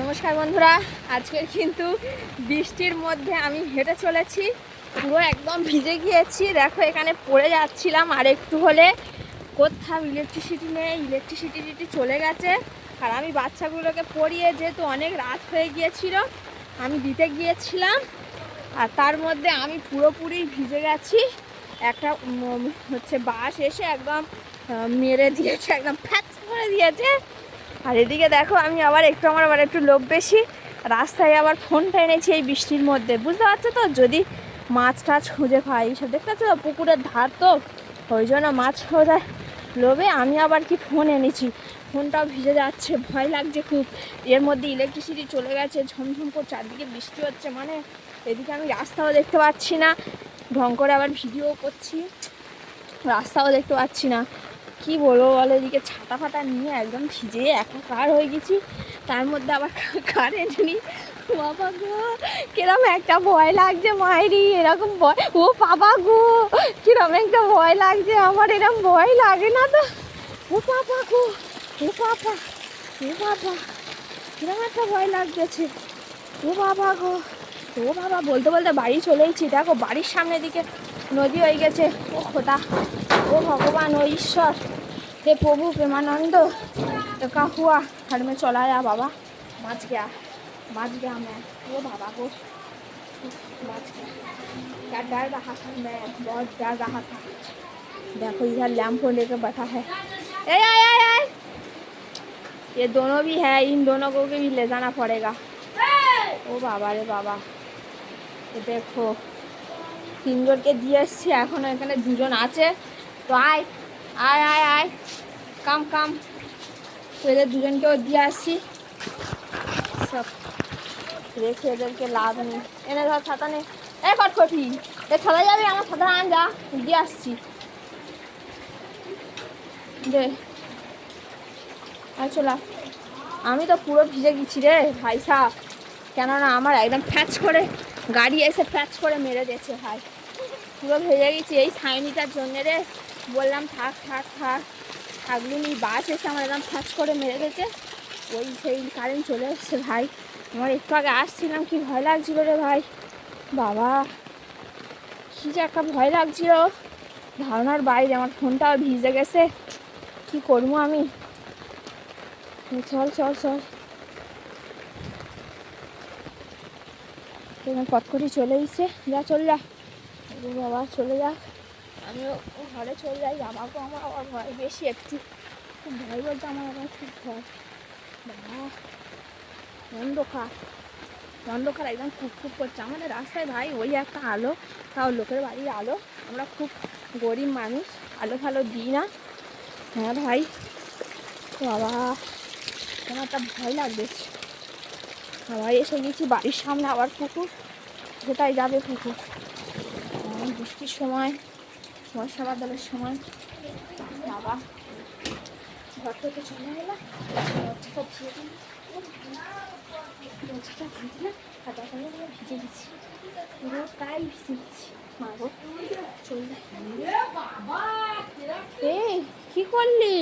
নমস্কার বন্ধুরা, আজকের কিন্তু বৃষ্টির মধ্যে আমি হেঁটে চলেছি, পুরো একদম ভিজে গিয়েছি। দেখো, এখানে পড়ে যাচ্ছিলাম আর একটু হলে কোথাও ইলেকট্রিসিটি নেই ইলেকট্রিসিটি চলে গেছে। আর আমি বাচ্চাগুলোকে পড়িয়ে যেহেতু অনেক রাত হয়ে গিয়েছিল, আমি দিতে গিয়েছিলাম। আর তার মধ্যে আমি পুরোপুরি ভিজে গেছি। একটা হচ্ছে বাস এসে একদম মেরে দিয়েছে, একদম ফ্যাচ করে দিয়েছে। আর এদিকে দেখো, আমি আবার একটু আমার আবার একটু লোভ বেশি। রাস্তায় আবার ফোনটা এনেছি এই বৃষ্টির মধ্যে। বুঝতে পারছ তো? যদি মাছ টাছ খুঁজে পাই, এইসব দেখতে পাচ্ছ তো? পুকুরের ধার তো। ওই জন্য মাছ খোঁজার লোভে আমি আবার কি ফোন এনেছি। ফোনটাও ভিজে যাচ্ছে, ভয় লাগছে খুব। এর মধ্যে ইলেকট্রিসিটি চলে গেছে, ঝমঝম করে চারদিকে বৃষ্টি হচ্ছে। মানে এদিকে আমি রাস্তাও দেখতে পাচ্ছি না। ঢং করে আবার ভিডিও করছি। রাস্তাও দেখতে পাচ্ছি না। কি বলব বলো, এদিকে ছাতা ফাতা নিয়ে একদম ভিজে একাকার হয়ে গেছি। তার মধ্যে আবার কারেন্ট নেই। বাবা গো, কিরম একটা ভয় লাগছে মায়েরই এরকম ভয়। ও বাবা গো, কিরম একটা ভয় লাগছে আমার এরকম ভয় লাগে না তো। ও বাবা গো, ও বাবা ও বাবা, কিরম একটা ভয় লাগতেছে। ও বাবা গো, ও বাবা, বলতে বলতে বাড়ি চলেইছি দেখো, বাড়ির সামনে দিকে নদী হয়ে গেছে ও খোদা ও भगवान ओ ईश्वर हे प्रभु प्रेमानंद तो का हुआ घर में चला आया बाबा बच गया बच गया मैं ओ बाबा को बच गया क्या डर रहा था मैं बहुत डर रहा था देखो इधर लैंप लेकर बैठा है ए आय आय आय ये दोनों भी है इन दोनों को भी ले जाना पड़ेगा ও বাবা রে বাবা এ দেখো তিনজনকে দিয়ে এসছি এখনও এখানে দুজন আছে। তো আয় আয় আয় আয়। কাম কাম। তো এদের দুজনকেও দিয়ে আসছি। সব রেখে এদেরকে লাভ নেই। এনে ধর ছাতা নে। এ কটকটি, এ ছাতা যাবি? আমার ছাতা আন, যা। দিয়ে আসছি। দে। আর চলা আমি তো পুরো ভিজে গেছি রে ভাই সাহ কেননা আমার একদম ফ্যাচ করে। গাড়ি এসে ফ্যাচ করে মেরে দিয়েছে ভাই। পুরো ভেজে গেছি, এই ছাইনিটার জন্য রে। বললাম, থাক থাক থাক। থাকলুনি বাস এসে আমার একদম ফ্যাচ করে মেরে দিয়েছে। ওই সেই কারেন্ট চলে এসছে ভাই। আমার একটু আগে আসছিলাম, কি ভয় লাগছিল রে ভাই। বাবা, কী যে একটা ভয় লাগছিল। ধারণার বাইরে আমার ফোনটাও ভিজে গেছে। কি করব আমি? চল চল চল। এখানে পথ করে চলে এসছে। যা, চল যা। বাবা চলে যা। আমিও ঘরে চলে যাই। বাবাকেও আমার আবার ভয় বেশি একটু। খুব ভয় বলতে আমার আবার, খুব ভয়। বাবা, অন্ধকার। অন্ধকার একদম খুব খুব করছে। আমাদের রাস্তায় ভাই ওই একটা আলো, তাও লোকের বাড়ির আলো। আমরা খুব গরিব মানুষ, আলো ফালো দিই না। হ্যাঁ ভাই? বাবা আমার একটা ভয় লাগতেছে আবার এসে গেছি বাড়ির সামনে আবার পুকুর। কোথায় যাবে পুকুর? বৃষ্টির সময় বর্ষা বাদলের সময়। বাবা ঘর থেকে চলে দিয়ে দিলাম, আর দেখো আমি পুরো ভিজে পুরোটাই ভিজে গেছি মা গো চলে। এই কি করলি?